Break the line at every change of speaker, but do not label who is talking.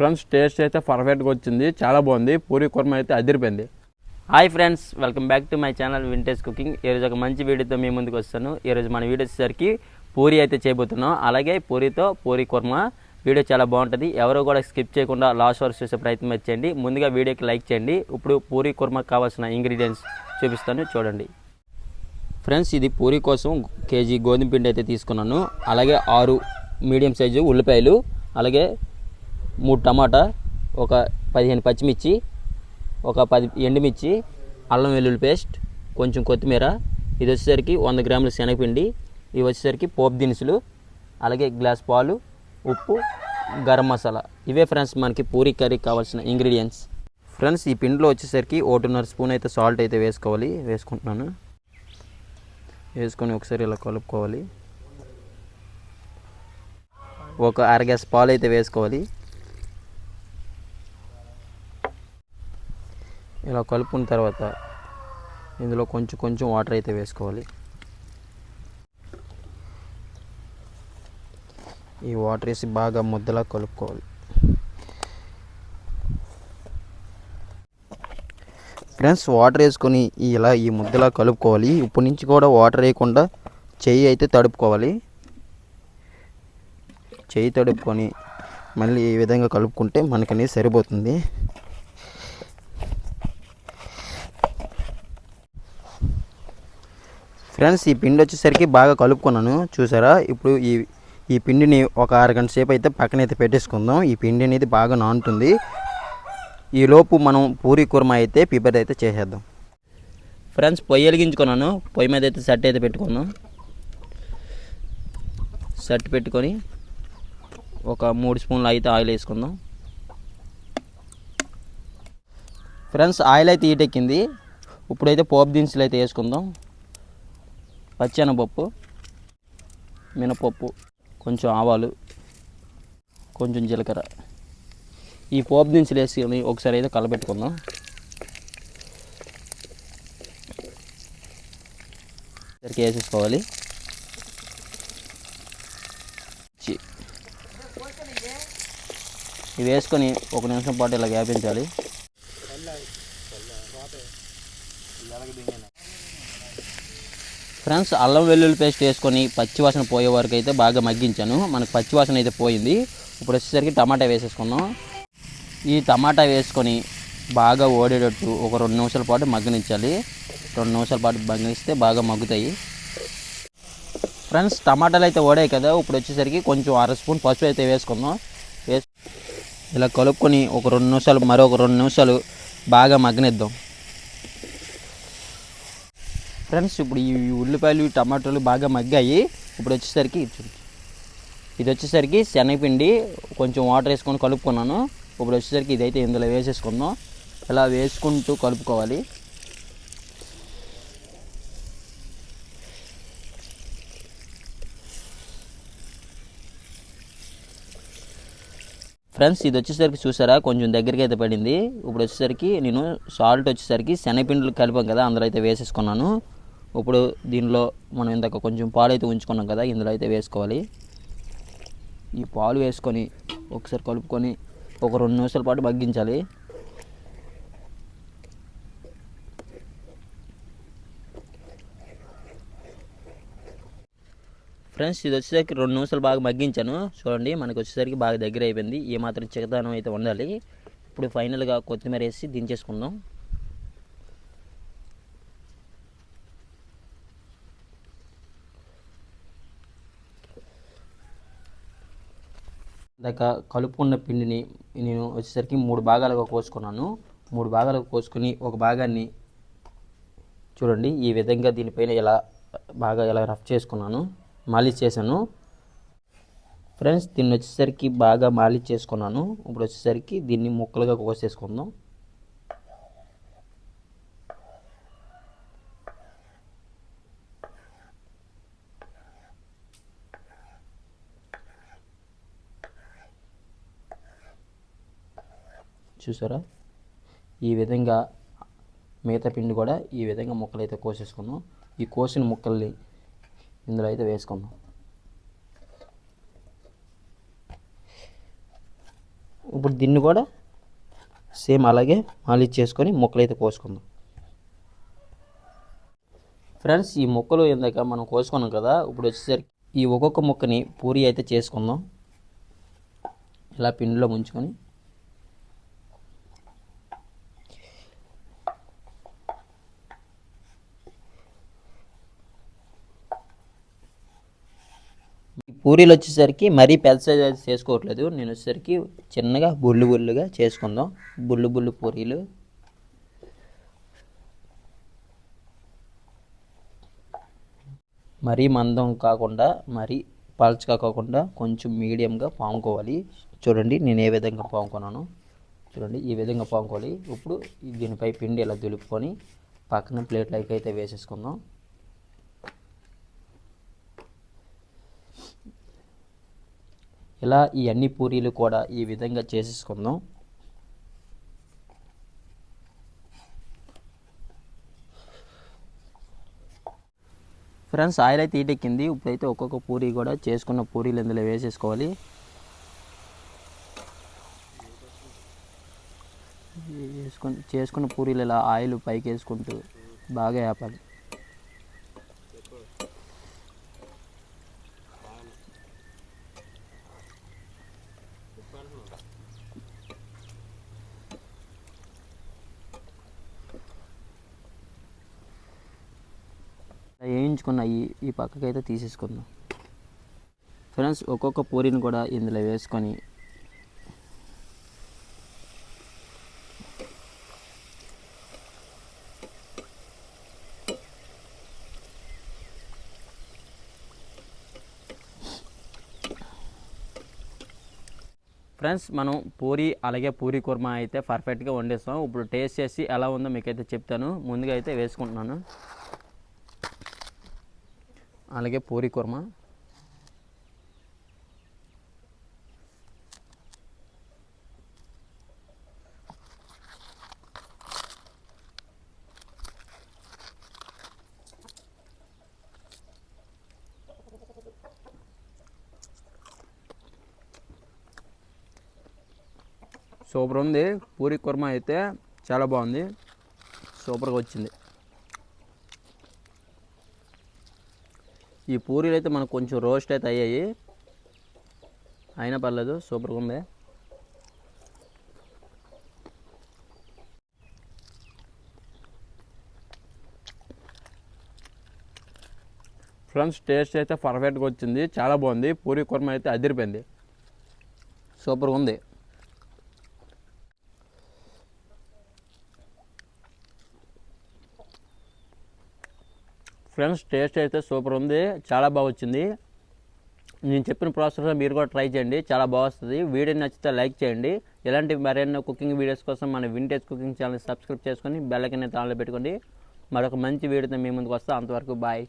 Friends taste అయితే పర్ఫెక్ట్గా వచ్చింది. చాలా బాగుంది. పూరి కుర్మ అయితే అదిరిపోయింది.
Hi friends welcome back to my channel vintage cooking ఈరోజు ఒక మంచి వీడియోతో మీ ముందుకు వస్తాను. ఈరోజు మన వీడియో వచ్చేసరికి పూరి అయితే చేయబోతున్నాం. అలాగే పూరితో పూరి కుర్మ వీడియో చాలా బాగుంటుంది. ఎవరు కూడా స్కిప్ చేయకుండా లాస్ట్ వరకు చూసే ప్రయత్నం చేయండి. ముందుగా వీడియోకి లైక్ చేయండి. ఇప్పుడు పూరి కుర్మకు కావాల్సిన ఇంగ్రీడియంట్స్ చూపిస్తాను. చూడండి. ఫ్రెండ్స్ ఇది పూరి కోసం కేజీ గోధుమ పిండి అయితే తీసుకున్నాను. అలాగే ఆరు మీడియం సైజు ఉల్లిపాయలు అలాగే మూడు టమాటా ఒక పదిహేను పచ్చిమిర్చి ఒక పది ఎండుమిర్చి అల్లం వెల్లుల్లి పేస్ట్ కొంచెం కొత్తిమీర. ఇది వచ్చేసరికి వంద గ్రాముల శనగపిండి. ఇవి వచ్చేసరికి పోపు దినుసులు అలాగే గ్లాస్ పాలు ఉప్పు గరం మసాలా. ఇవే ఫ్రెండ్స్ మనకి పూరి కర్రీ కావాల్సిన ఇంగ్రీడియంట్స్. ఫ్రెండ్స్ ఈ పిండిలో వచ్చేసరికి ఒకటిన్నర స్పూన్ అయితే సాల్ట్ అయితే వేసుకోవాలి. వేసుకుంటున్నాను. వేసుకొని ఒకసారి ఇలా కలుపుకోవాలి. ఒక అర గ్యాస్ పాలు అయితే వేసుకోవాలి. ఇలా కలుపుకున్న తర్వాత ఇందులో కొంచెం కొంచెం వాటర్ అయితే వేసుకోవాలి. ఈ వాటర్ వేసి బాగా ముద్దలా కలుపుకోవాలి. ఫ్రెండ్స్ వాటర్ వేసుకొని ఇలా ఈ ముద్దలా కలుపుకోవాలి. ఇప్పటి నుంచి కూడా వాటర్ వేయకుండా చెయ్యి అయితే తడుపుకోవాలి. చెయ్యి తడుపుకొని మళ్ళీ ఈ విధంగా కలుపుకుంటే మనకనేది సరిపోతుంది. ఫ్రెండ్స్ ఈ పిండి వచ్చేసరికి బాగా కలుపుకున్నాను. చూసారా? ఇప్పుడు ఈ ఈ పిండిని ఒక అరగంట సేపు అయితే పక్కనైతే పెట్టేసుకుందాం. ఈ పిండి అనేది బాగా నానుతుంది. ఈ లోపు మనం పూరి కుర్మ అయితే ప్రిపేర్ అయితే చేసేద్దాం. ఫ్రెండ్స్ పొయ్యి వెలిగించుకున్నాను. పొయ్యి మీద అయితే సెట్ అయితే పెట్టుకున్నాం సెట్ పెట్టుకొని ఒక మూడు స్పూన్లు అయితే ఆయిల్ వేసుకుందాం. ఫ్రెండ్స్ ఆయిల్ అయితే ఈటెక్కింది ఇప్పుడైతే పోపు దినుసులు అయితే వేసుకుందాం. పచ్చెనపప్పు మినపప్పు కొంచెం ఆవాలు కొంచెం జీలకర్ర. ఈ పోపు దినుసులు వేసుకొని ఒకసారి అయితే కలబెట్టుకుందాం ఇద్దరికి వేసేసుకోవాలి. ఇవి వేసుకొని ఒక నిమిషం పాటు ఇలా వ్యాపించాలి ఫ్రెండ్స్ అల్లం వెల్లుల్లి పేస్ట్ వేసుకొని పచ్చివాసన పోయే వరకు అయితే బాగా మగ్గించాను. మనకు పచ్చివాసన అయితే పోయింది. ఇప్పుడు వచ్చేసరికి టమాటా వేసేసుకున్నాం ఈ టమాటా వేసుకొని బాగా ఓడేటట్టు ఒక రెండు నిమిషాల పాటు మగ్గనించాలి. రెండు నిమిషాల పాటు మగ్గనిస్తే బాగా మగ్గుతాయి. ఫ్రెండ్స్ టమాటాలు అయితే ఓడాయి కదా. ఇప్పుడు వచ్చేసరికి కొంచెం అర స్పూన్ పసుపు అయితే వేసుకుందాం. వేసి ఇలా కలుపుకొని ఒక రెండు నిమిషాలు మరో ఒక రెండు నిమిషాలు బాగా మగ్గనిద్దాం. ఫ్రెండ్స్ ఇప్పుడు ఈ ఉల్లిపాయలు టమాటోలు బాగా మగ్గాయి. ఇప్పుడు వచ్చేసరికి ఇది ఇది వచ్చేసరికి శనగపిండి కొంచెం వాటర్ వేసుకొని కలుపుకున్నాను. ఇప్పుడు వచ్చేసరికి ఇదైతే ఇందులో వేసేసుకుందాం. ఇలా వేసుకుంటూ కలుపుకోవాలి. ఫ్రెండ్స్ ఇది వచ్చేసరికి చూసారా? కొంచెం దగ్గరికి అయితే పడింది. ఇప్పుడు వచ్చేసరికి నేను సాల్ట్ వచ్చేసరికి శనగపిండిలు కలిపాం కదా అందులో అయితే వేసేసుకున్నాను. ఇప్పుడు దీనిలో మనం ఇందాక కొంచెం పాలు అయితే ఉంచుకున్నాం కదా ఇందులో అయితే వేసుకోవాలి. ఈ పాలు వేసుకొని ఒకసారి కలుపుకొని ఒక రెండు నిమిషాల పాటు మగ్గించాలి. ఫ్రెండ్స్ ఇది వచ్చేసరికి రెండు నిమిషాలు బాగా మగ్గించాను. చూడండి మనకు వచ్చేసరికి బాగా దగ్గర అయిపోయింది ఏ మాత్రం చిక్కదనం అయితే ఉండాలి. ఇప్పుడు ఫైనల్గా కొత్తిమీర వేసి దించేసుకుందాం. ఇందాక కలుపుకున్న పిండిని నేను వచ్చేసరికి మూడు భాగాలుగా కోసుకున్నాను. మూడు భాగాలుగా కోసుకుని ఒక భాగాన్ని చూడండి ఈ విధంగా దీనిపైన ఇలా బాగా ఇలా రఫ్ చేసుకున్నాను మాలిష్ చేశాను. ఫ్రెండ్స్ దీన్ని వచ్చేసరికి బాగా మాలిష్ చేసుకున్నాను. ఇప్పుడు వచ్చేసరికి దీన్ని ముక్కలుగా కోసేసుకుందాం. చూసారా? ఈ విధంగా మిగతా పిండి కూడా ఈ విధంగా ముక్కలు అయితే కోసేసుకుందాం. ఈ కోసిన ముక్కల్ని ఇందులో అయితే వేసుకుందాం. ఇప్పుడు దీన్ని కూడా సేమ్ అలాగే మాలిష్ చేసుకొని ముక్కలు అయితే కోసుకుందాం. ఫ్రెండ్స్ ఈ ముక్కలు ఇందాక మనం కోసుకున్నాం కదా ఇప్పుడు వచ్చేసరికి ఈ ఒక్కొక్క ముక్కని పూరి అయితే చేసుకుందాం. ఇలా పిండిలో ముంచుకొని పూరీలు వచ్చేసరికి మరీ పెద్ద సైజ్ చేసుకోవట్లేదు. నేను వచ్చేసరికి చిన్నగా బుల్లు బుల్లుగా చేసుకుందాం. బుల్లు బుల్లు పూరీలు. మరీ మందం కాకుండా మరీ పల్చగా కాకుండా కొంచెం మీడియంగా పాముకోవాలి. చూడండి నేను ఏ విధంగా పాముకున్నాను. చూడండి ఈ విధంగా పాముకోవాలి. ఇప్పుడు దీనిపై పిండి ఇలా దులుపుకొని పక్కన ప్లేట్లకి అయితే వేసేసుకుందాం. ఇలా ఈ అన్ని పూరీలు కూడా ఈ విధంగా చేసేసుకుందాం. ఫ్రెండ్స్ ఆయిల్ అయితే ఈటెక్కింది ఇప్పుడైతే ఒక్కొక్క పూరి కూడా చేసుకున్న పూరీలు ఇందులో వేసేసుకోవాలి. వేసుకొని చేసుకున్న పూరీలు ఇలా ఆయిల్ పైకి వేసుకుంటూ బాగా వేపాలి ఇలా వేయించుకున్న ఈ ఈ పక్కకైతే తీసేసుకుందాం. ఫ్రెండ్స్ ఒక్కొక్క పూరిని కూడా ఇందులో వేసుకొని ఫ్రెండ్స్ మనం పూరి అలాగే పూరి కుర్మా అయితే పర్ఫెక్ట్గా వండేస్తాం. ఇప్పుడు టేస్ట్ చేసి ఎలా ఉందో మీకైతే చెప్తాను. ముందుగా అయితే వేసుకుంటున్నాను. అలాగే పూరి కుర్మా. సూపర్ ఉంది. పూరి కుర్మా అయితే చాలా బాగుంది. సూపర్గా వచ్చింది. ఈ పూరీలు అయితే మనకు కొంచెం రోస్ట్ అయితే అయ్యాయి. అయినా పర్లేదు సూపర్గా ఉంది.
ఫ్రెండ్స్ టేస్ట్ అయితే పర్ఫెక్ట్గా వచ్చింది. చాలా బాగుంది. పూరి కుర్మ అయితే అదిరిపోయింది.
సూపర్గా ఉంది.
ఫ్రెండ్స్ టేస్ట్ అయితే సూపర్ ఉంది. చాలా బాగా వచ్చింది. నేను చెప్పిన ప్రాసెస్లో మీరు కూడా ట్రై చేయండి. చాలా బాగా వస్తుంది. వీడియో నచ్చితే లైక్ చేయండి. ఇలాంటి మరెన్నో కుకింగ్ వీడియోస్ కోసం మన వింటేజ్ కుకింగ్ ఛానల్ సబ్స్క్రైబ్ చేసుకొని బెల్ ఐకాన్ పెట్టుకోండి. మరొక మంచి వీడియోతో మీ ముందుకు వస్తాం. అంతవరకు బాయ్.